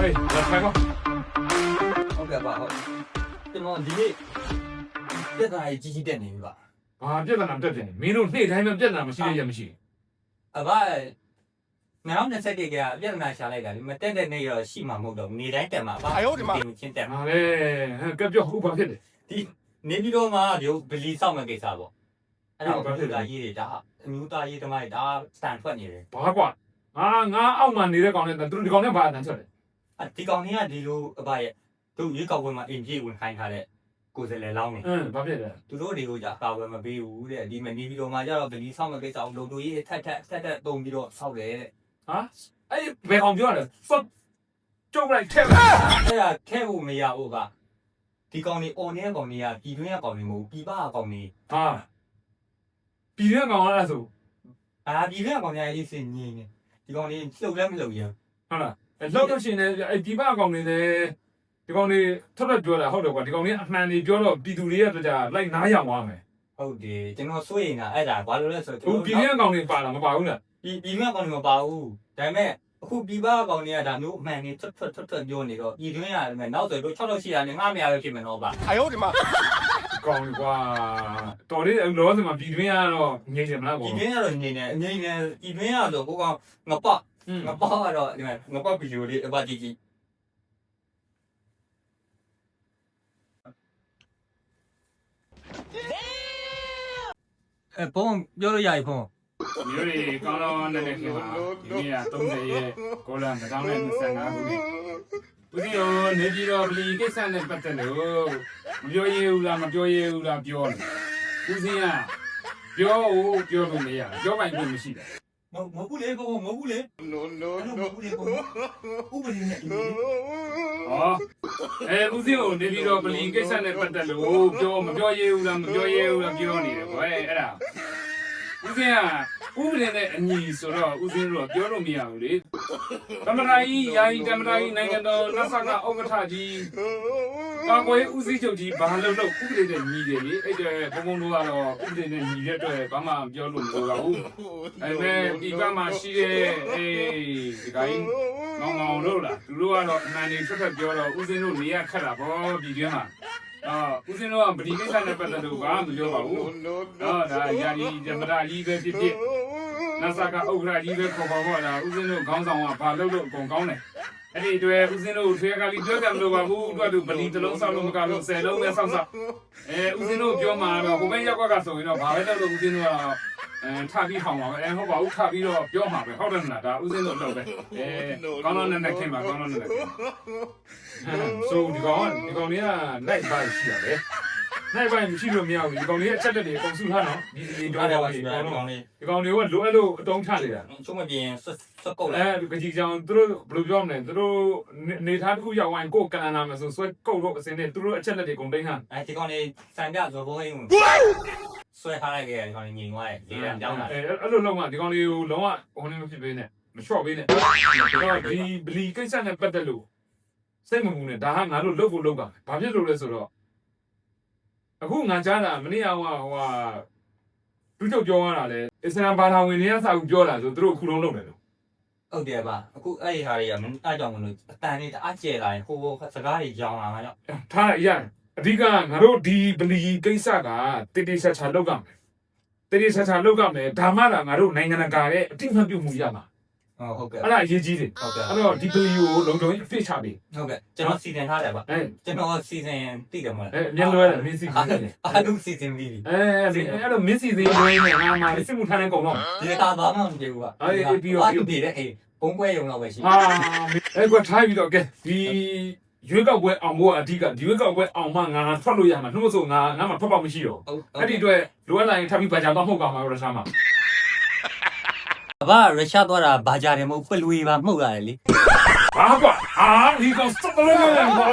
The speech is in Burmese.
ဟေးလာထိုင်ပါဟုတ်ကဲ့ပါဟုတ်ကျွန်တော်ဒီနေ့ပြဿနာကြီးကြီးတက်နေပြီပါဘာပြဿနာတက်တယ်မင်းတို့နေ့တိုင်းမှာပြဿနာမရှိရရမရှိအဘ2020ကပြဿနာရှာလိုက်တာဒီမတက်တဲ့နေ့တော့ရှိမှာမဟုတ်တော့နေတိုင်းတက်မှာပါတင်ချင်းတက်မှာဟာလေဟမ်ကပြောဟုတ်ပါဖြစ်တယ်ဒီနေပြီးတော့မှဒီဘလီဆောက်မဲ့ကိစ္စပေါ့အဲ့ဒါကိုဒါရေးတွေဒါအမျိုးသားရေးသမားတွေဒါစတန်ထွက်နေတယ်ဘာကွာငါငါအောက်မှာနေတဲ့ကောင်နဲ့သူတို့ဒီကောင်နဲ့ဘာအတန်းချက်လဲ ဒီကောင်တွေကဒီလိုအဘရဲ့တို့ရွေးကောက်ပွဲမှာအင်ပြေဝင်ခိုင်းထားတဲ့ကိုယ်စလဲလောင်းနေအင်းဘာဖြစ်လဲသူတို့တွေကိုじゃကာဝယ်မပေးဘူးတဲ့ဒီမနေပြီးတော့မှကျတော့ဗလီဆောက်မဲ့ကိစ္စကိုလုံလူရေးထက်ထက်ထက်ထက်တုံပြီးတော့ဆောက်တယ်တဲ့ဟာအဲ့ဘယ်ကောင်ပြောရလဲစော့ကျုပ်လိုက်ထဲလိုက်အဲ့ဒါထဲဖို့မရဘူးကဒီကောင်တွေအော်နေတဲ့ကောင်တွေကပြည်တွင်းကကောင်တွေမဟုတ်ပြည်ပကကောင်တွေဟာပြည်ရကောင်အဲ့ဒါဆိုအာပြည်တွင်းကကောင်တွေအဲ့ဒီစင်ညင်းနေဒီကောင်တွေလှုပ်လည်းမလှုပ်ရဟုတ်လားအဲ့ လောက်တော့ရှင်နေအဲ့ဒီဘကောင်နေတယ်ဒီကောင်တွေထွက်ထွက်ပြောတာဟုတ်တယ်ကွာဒီကောင်တွေအမှန်တွေပြောတော့ပြည်သူတွေကတကြလိုက်နားရောင်သွားမယ် ဟုတ်တယ်ကျွန်တော်စိုးရင်ကအဲ့ဒါဘာလို့လဲဆို ဟိုပြည်ရကောင်တွေပါလားမပါဘူးလား ပြည်ပြည်တွင်းကကောင်တွေမပါဘူးဒါပေမဲ့အခုပြည်ပကကောင်တွေကဒါမျိုးအမှန်တွေထွက်ထွက်ထွက်ထွက်ပြောနေတော့ပြည်တွင်းရတယ်မဲ့နောက်ဆိုတို့6တော့ရှိတာနဲ့ငါမရပဲဖြစ်မယ်တော့ပါ 哎呦我的妈！ ကောင်းကွာတော်လေးလောစမှာပြည်တွင်းကတော့ငြိမ့်တယ်မလားကော ပြည်တွင်းကတော့နေနေအငိမ့်နေပြည်တွင်းကတော့ကိုကောင်ငပ อืม ငပကတော့ဒီမှာငပဗီဒီယိုလေးအပကြည့်ကြည့်အဲပုံပြောလို့ရပြီပုံမျိုးတွေကောင်းတော့နဲ့နဲ့ခင်ဗျာဒီနေ့က30ရက်ကိုလန်2025ခုနှစ်ဦးစီရောနေပြည်တော်ဗလီကိစ္စနဲ့ပတ်သက်လို့မပြောရဘူးလားမပြောရဘူးလားပြောတယ်ဦးစီကပြောဦးပြောလို့မရပြောပိုင်ခွင့်မရှိတ ယ်မမဟုတ်ဘူးလေပုံမဟုတ်ဘူးလေ No no အဲ့လိုမ no ဟုတ်ဘူးလေပုံဥပဒေနဲ့အညီဟောအဲဦးစီကိုနေပြည်တော်ဗလီကိစ္စနဲ့ပတ်သက်လို့ပြောမပြောရဘူးလားမပြောရဘူးလားပြောနေတယ်ကွယ်အဲ့ဒါဦးစီက ဥပဒေနဲ့အညီဆိုတော့ဦးစီတို့ကပြောလို့မရဘူးလေတမရာကြီးယာယီတမရာကြီးနိုင်ငံတော်နတ်ဆကဥက္ကဋ္ဌကြီးကာကွယ်ဦးစီးချုပ်ကြီးဘာလို့လို့ဥပဒေနဲ့ညီတယ်လေအဲ့တဲ့ဘုံဘုံတို့ကတော့ဥပဒေနဲ့ညီတဲ့အတွက်ဘာမှပြောလို့မလိုပါဘူးအဲ့မဲ့ဒီကမှရှိတဲ့အေးဒီကိုင်းမောင်မောင်တို့လားသူတို့ကတော့အမှန်တွေထွက်ထွက်ပြောတော့ဦးစင်းတို့နေရခက်တာဗောဒီတွင်းမှာ အာဦးစင်းတို့ကဗတိကိစ္စနဲ့ပတ်သက်လို့ဘာမှမပြောပါဘူး no တော့ဒါယာယီတမရာကြီးပဲဖြစ်ဖြစ်နတ်ဆာကဥက္ကဋ္ဌကြီးပဲခေါ်ပါတော့လားဦးစင်းတို့ခေါင်းဆောင်ကဘာလုပ်လို့အကုန်ကောင်းတယ်အဲ့ဒီတွေ့ဦးစင်းတို့ထွေးကလေးပြောကြမလို့ပါဘူးအတွက်တို့ဗလီတစ်လုံးဆောက်လို့မကလို့ဆယ်လုံးနဲ့ဆောက်ဆောက်အဲဦးစင်းတို့ပြောမှာတော့ဟိုဘက်ရောက်ကကဆိုရင်တော့ဘာပဲလုပ်လို့ဦးစင်းတို့ကတော့ အဲထပြီးထောင်ပါပဲအဲဟုတ်ပါဘူးထပြီးတော့ပြောမှာပဲဟုတ်တယ်မလားဒါဦးစင်းတို့လုပ်ပဲအဲကောင်းတော့နဲ့နဲ့ခင်ပါကောင်းတော့နဲ့နဲ့ခင်ဆိုဒီကောင်ကဒီကောင်လေးကနိုင်ပါရှိရပဲနိုင်ပါမရှိလို့မရဘူးဒီကောင်လေးအချက်လက်တွေအကုန်စုထားတော့ဒီဒီပြောတော့တယ်ပါပါပြီစီကောင်းဒီတော့ကောင်လေးဒီကောင်တွေကလိုအပ်လို့အတုံးချနေတာချုံမပြင်းဆွတ်ကုတ်လာအဲကြည်ကြောင်သူတို့ဘယ်လိုပြောမလဲသူတို့နေသားတစ်ခုရောက်ရင်ကိုယ်ကန်လာမယ်ဆိုဆွဲကုတ်တော့အစင်းနဲ့သူတို့အချက်လက်တွေကုန်တိန်းဟန်အဲဒီကောင်လေးစံပြဇော်ဘုံဟင်း ဆွဲထားလိုက်ခဲ့တယ်ဒီကောင်လေးငြိမ်သွားတယ်လေးတန်းပြောင်းလာတယ်အဲအဲ့လိုလုံးဝဒီကောင်တွေကိုလုံးဝဟိုနေမဖြစ်ပေးနဲ့မလျှော့ပေးနဲ့တော့ဒီဘလီကိစ္စနဲ့ပတ်သက်လို့စိတ်မပူနဲ့ဒါဟာငါတို့လုပ်ဖို့လုပ်ပါဘာဖြစ်လို့လဲဆိုတော့အခုငါကြားတာမနေ့ကဟိုဟိုဟာသူချုပ်ပြောရတာလေအစ္စလာမ်ဘာသာဝင်တွေကစာကူပြောတာဆိုသူတို့အခုလုံးလုပ်တယ်လို့ဟုတ်တယ်ပါအခုအဲ့ဒီဟာတွေကမအားကြောင့်မလို့အတန်လေးတအားကျဲလာရင်ဟိုစကားတွေကြောင်းလာမှာကြောင့်ထားရ အဓိကငါတို့ဒီဗလီကိစ္စကတိတိကျကျလောက်ကမယ်တိတိကျကျလောက်ကမယ်ဒါမှသာငါတို့နိုင်ငံတကာရဲ့အတိအမှန်ပြုမှုရမှာဟုတ်ဟုတ်ကဲ့အဲ့ဒါအရေးကြီးတယ်ဟုတ်ကဲ့အဲ့တော့ဒီဗလီကိုလုံခြုံရေးအဖြစ်ချပေးဟုတ်ကဲ့ကျွန်တော်စီစဉ်ထားတယ်ပါအဲကျွန်တော်စီစဉ်သိတယ်မလားအဲမျက်လွဲတယ်မင်းစီစီနေအားလုံးစီစဉ်ပြီးပြီအဲအဲ့တော့မင်းစီစီလွဲနေငါမှစစ်မှုထမ်းတဲ့ကုန်တော့ဒီတာဘာမှမပြေဘူးပါအားလုံးပြေတယ်အေးဘုံပွဲရုံတော့ပဲရှိဟာအဲ့ကွာထားပြီးတော့ကဲဒီ ရွေးကောက်ပွဲအောင်ဖို့အဓိကဒီရွေးကောက်ပွဲအောင်မှငါထွက်လို့ရမှာနှုတ်ဆိုငါငါမှထွက်ပေါက်မရှိတော့ဟုတ်အဲ့ဒီအတွက်လိုအပ်လာရင်ထပ်ပြီးဗကြံတော့မှုတ်ကောင်မှာရထားမှာဘာရရှာသွားတာဘာကြတယ်မဟုတ်ပလွေပါမှုတ်ရတယ်လေဘာကွာအာဒီကောင်စက်တယ်ကွာ